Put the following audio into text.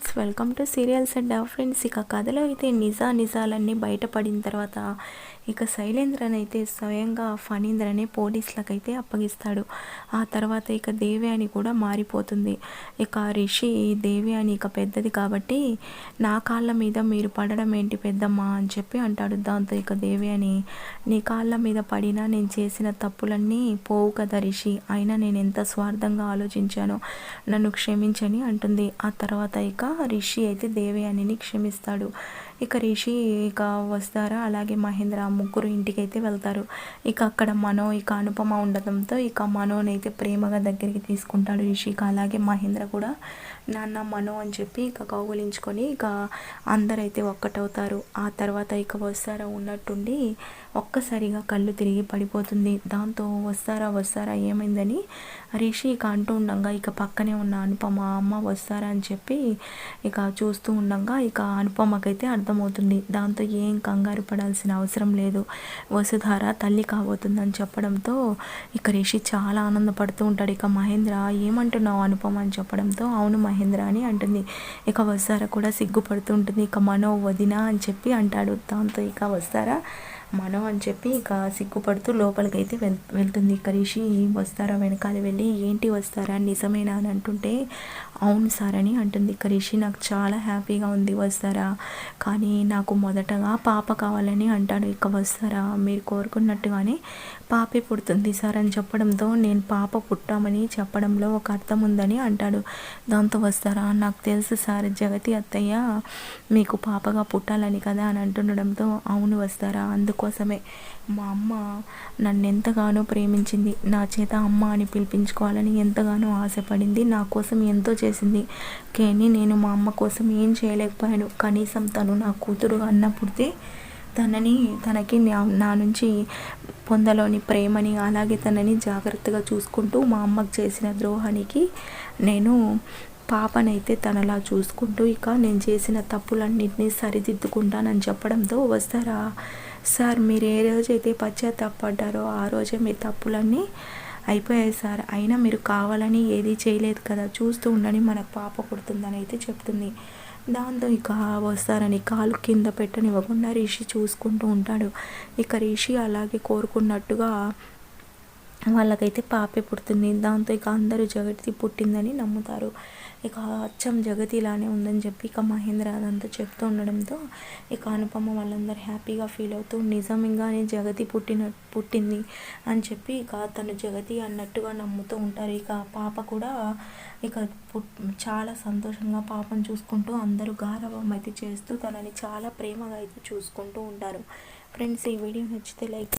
Friends welcome to serials and friends. ఇక కథలో అయితే నిజా నిజాలన్నీ బయటపడిన తర్వాత ఇక శైలేంద్రన్ అయితే స్వయంగా ఫణీంద్రనే పోలీసులకైతే అప్పగిస్తాడు. ఆ తర్వాత ఇక దేవ్యాని కూడా మారిపోతుంది. ఇక రిషి దేవ్యాని ఇక పెద్దది కాబట్టి నా కాళ్ళ మీద మీరు పడడం ఏంటి పెద్దమ్మా అని చెప్పి అంటాడు. దాంతో ఇక దేవ్యాని నీ కాళ్ళ మీద పడినా నేను చేసిన తప్పులన్నీ పోవు కదా రిషి అయినా నేను ఎంత స్వార్థంగా ఆలోచించానో నన్ను క్షమించని అంటుంది. ఆ తర్వాత ఇక రిషి అయితే దేవయానిని క్షమిస్తాడు. ఇక రిషి ఇక వస్తారా? అలాగే మహేంద్ర ముగ్గురు ఇంటికైతే వెళ్తారు. ఇక అక్కడ మనో ఇక అనుపమ ఉండడంతో ఇక మనోనైతే ప్రేమగా దగ్గరికి తీసుకుంటాడు ఇషిక. అలాగే మహేంద్ర కూడా నాన్న మనో అని చెప్పి ఇక కౌగులించుకొని ఇక అందరైతే ఒక్కటవుతారు. ఆ తర్వాత ఇక వస్తారా ఉన్నట్టుండి ఒక్కసారిగా కళ్ళు తిరిగి పడిపోతుంది. దాంతో వస్తారా వస్తారా ఏమైందని? రిషి ఇక అంటూ ఉండగా ఇక పక్కనే ఉన్న అనుపమ అమ్మ వస్తారా? అని చెప్పి ఇక చూస్తూ ఉండగా ఇక అనుపమకైతే అర్థమవుతుంది. దాంతో ఏం కంగారు పడాల్సిన అవసరం లేదు. వసుధార తల్లి కాబోతుందని చెప్పడంతో ఇక రిషి చాలా ఆనందపడుతూ ఉంటాడు. ఇక మహేంద్ర ఏమంటున్నావు అనుపమ? అని చెప్పడంతో అవును మహేంద్ర అని అంటుంది. ఇక వస్తారా కూడా సిగ్గుపడుతూ ఉంటుంది. ఇక మనో వదినా అని చెప్పి అంటాడు. దాంతో ఇక వస్తారా మనం అని చెప్పి ఇక సిగ్గుపడుతూ లోపలికైతే వెళ్ వెళ్తుంది. ఇక రిషి వస్తారా? వెనకాల వెళ్ళి ఏంటి వస్తారా? నిజమేనా అని అంటుంటే అవును సార్ అని అంటుంది. ఇక రిషి నాకు చాలా హ్యాపీగా ఉంది వస్తారా? కానీ నాకు మొదటగా పాప కావాలని అంటాడు. ఇక వస్తారా? మీరు కోరుకున్నట్టుగానే పాపే పుడుతుంది సార్ అని చెప్పడంతో నేను పాప పుట్టామని చెప్పడంలో ఒక అర్థం ఉందని అంటాడు. దాంతో వస్తారా? నాకు తెలుసు సార్ జగతి అత్తయ్య మీకు పాపగా పుట్టాలని కదా అని అంటుండడంతో అవును వస్తారా? అందుకు కోసమే. మా అమ్మ నన్ను ఎంతగానో ప్రేమించింది. నా చేత అమ్మ అని పిలిపించుకోవాలని ఎంతగానో ఆశపడింది. నా కోసం ఎంతో చేసింది. కానీ నేను మా అమ్మ కోసం ఏం చేయలేకపోయాను. కనీసం తను నా కూతురు అన్నప్పుడితే తనని తనకి నా నుంచి పొందలోని ప్రేమని అలాగే తనని జాగ్రత్తగా చూసుకుంటూ మా అమ్మకు చేసిన ద్రోహానికి నేను పాపనైతే తనలా చూసుకుంటూ ఇక నేను చేసిన తప్పులన్నింటినీ సరిదిద్దుకుంటానని చెప్పడంతో వస్తారా? సార్ మీరు ఏ రోజైతే పశ్చాత్తాపడ్డారో ఆ రోజే మీ తప్పులన్నీ అయిపోయాయి సార్. అయినా మీరు కావాలని ఏది చేయలేదు కదా. చూస్తూ ఉండని మనకు పాప పుడుతుందని అయితే చెప్తుంది. దాంతో ఇక వస్తారని కాలు కింద పెట్టనివ్వకుండా రిషి చూసుకుంటూ ఉంటాడు. ఇక రిషి అలాగే కోరుకున్నట్టుగా వాళ్ళకైతే పాపే పుడుతుంది. దాంతో ఇక అందరూ జగతి పుట్టిందని నమ్ముతారు. ఇక అచ్చం జగతి ఇలానే ఉందని చెప్పి ఇక మహేంద్ర అదంతా చెప్తూ ఉండడంతో ఇక అనుపమ వాళ్ళందరూ హ్యాపీగా ఫీల్ అవుతూ నిజంగానే జగతి పుట్టిన పుట్టింది అని చెప్పి ఇక తను జగతి అన్నట్టుగా నమ్ముతూ ఉంటారు. ఇక పాప కూడా ఇక చాలా సంతోషంగా పాపను చూసుకుంటూ అందరూ గారవం అయితే చేస్తూ తనని చాలా ప్రేమగా అయితే చూసుకుంటూ ఉంటారు. ఫ్రెండ్స్ ఈ వీడియో నచ్చితే లైక్